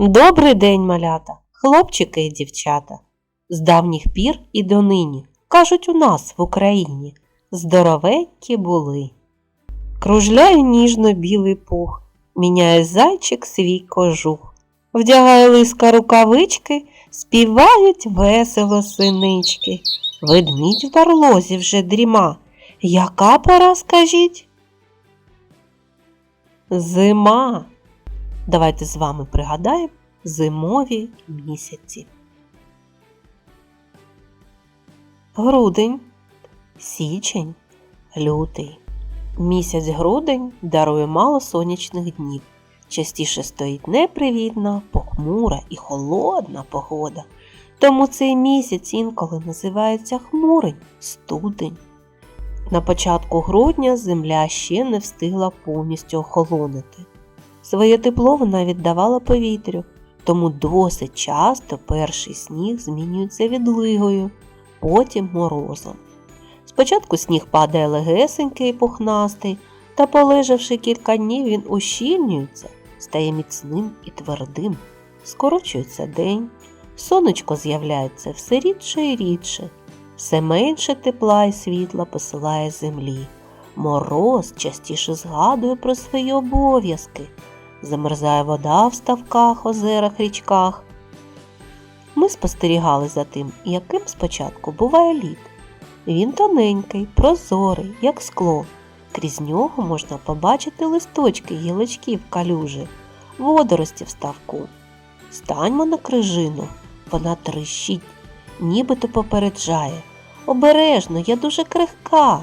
Добрий день, малята, хлопчики і дівчата. З давніх пір і донині, кажуть у нас в Україні, здоровенькі були. Кружляє ніжно білий пух, міняє зайчик свій кожух. Вдягає лиска рукавички, співають весело синички. Ведмідь в барлозі вже дріма. Яка пора, скажіть? Зима. Давайте з вами пригадаємо зимові місяці. Грудень, січень, лютий. Місяць грудень дарує мало сонячних днів. Частіше стоїть непривітна, похмура і холодна погода. Тому цей місяць інколи називається хмурень, студень. На початку грудня земля ще не встигла повністю охолонути. Своє тепло вона віддавала повітрю, тому досить часто перший сніг змінюється відлигою, потім морозом. Спочатку сніг падає легесенький і пухнастий, та, полежавши кілька днів, він ущільнюється, стає міцним і твердим, скорочується день, сонечко з'являється все рідше і рідше, все менше тепла і світла посилає землі. Мороз частіше згадує про свої обов'язки, замерзає вода в ставках, озерах, річках. Ми спостерігали за тим, яким спочатку буває лід. Він тоненький, прозорий, як скло. Крізь нього можна побачити листочки гілочків калюжі, водорості в ставку. Станьмо на крижину, вона трещить, нібито попереджає. Обережно, я дуже крихка.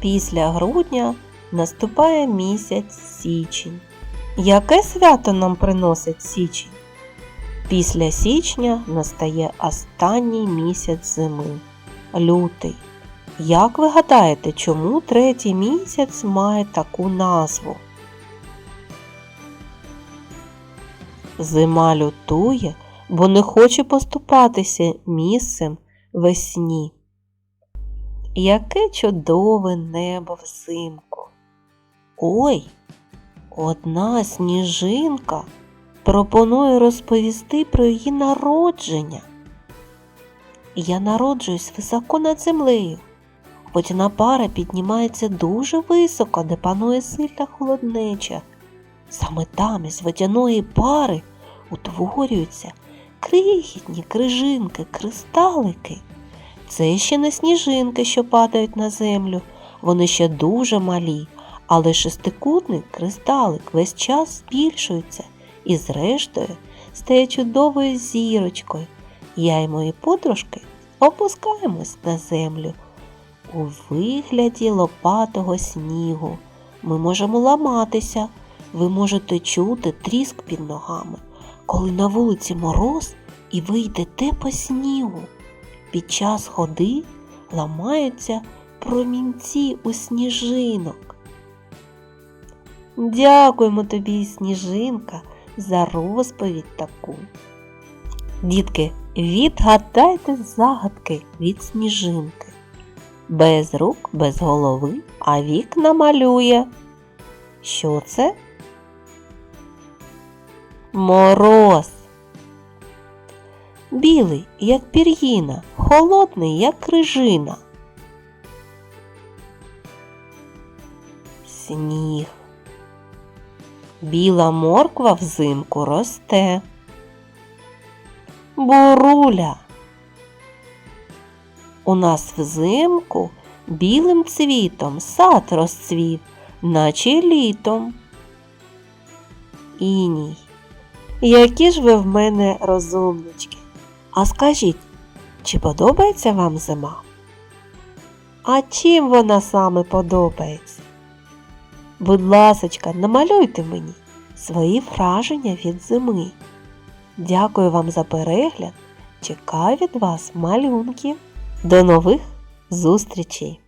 Після грудня наступає місяць січень. Яке свято нам приносить січень? Після січня настає останній місяць зими лютий. Як ви гадаєте, чому третій місяць має таку назву? Зима лютує, бо не хоче поступатися місцем весні. Яке чудове небо взимку. Ой, одна сніжинка пропонує розповісти про її народження. Я народжуюсь високо над землею. Водяна пара піднімається дуже високо, де панує сильна холоднеча. Саме там із водяної пари утворюються крихітні крижинки, кристалики. Це ще не сніжинки, що падають на землю. Вони ще дуже малі, але шестикутний кристалик весь час збільшується і, зрештою, стає чудовою зірочкою. Я і мої подружки опускаємось на землю. У вигляді лопатого снігу. Ми можемо ламатися, ви можете чути тріск під ногами, коли на вулиці мороз і ви йдете по снігу. Під час ходи ламаються промінці у сніжинок. Дякуємо тобі, сніжинка, за розповідь таку. Дітки, відгадайте загадки від сніжинки. Без рук, без голови, а вікна малює. Що це? Мороз. Білий, як пір'їна, холодний, як крижина. Сніг. Біла морква взимку росте. Буруля. У нас взимку білим цвітом сад розцвів, наче літом. Іній. Які ж ви в мене розумнички. А скажіть, чи подобається вам зима? А чим вона саме подобається? Будь ласочка, намалюйте мені свої враження від зими. Дякую вам за перегляд. Чекаю від вас малюнків. До нових зустрічей!